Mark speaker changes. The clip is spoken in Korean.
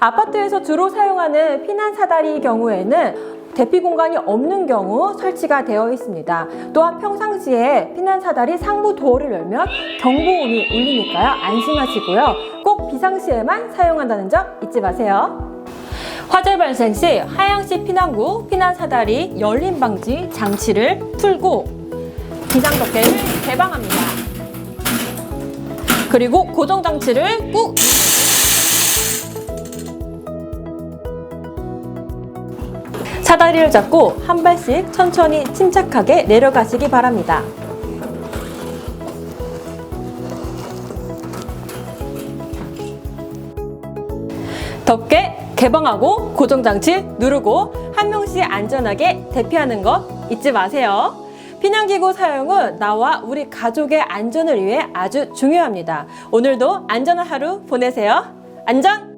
Speaker 1: 아파트에서 주로 사용하는 피난 사다리 경우에는 대피 공간이 없는 경우 설치가 되어 있습니다. 또한 평상시에 피난 사다리 상부 도어를 열면 경보음이 울리니까요. 안심하시고요. 꼭 비상시에만 사용한다는 점 잊지 마세요. 화재 발생 시 하양시 피난구 피난 사다리 열림 방지 장치를 풀고 비상 덮개를 개방합니다. 그리고 고정 장치를 꾹 사다리를 잡고 한 발씩 천천히 침착하게 내려가시기 바랍니다. 덮개 개방하고 고정장치 누르고 한 명씩 안전하게 대피하는 것 잊지 마세요. 피난기구 사용은 나와 우리 가족의 안전을 위해 아주 중요합니다. 오늘도 안전한 하루 보내세요. 안전!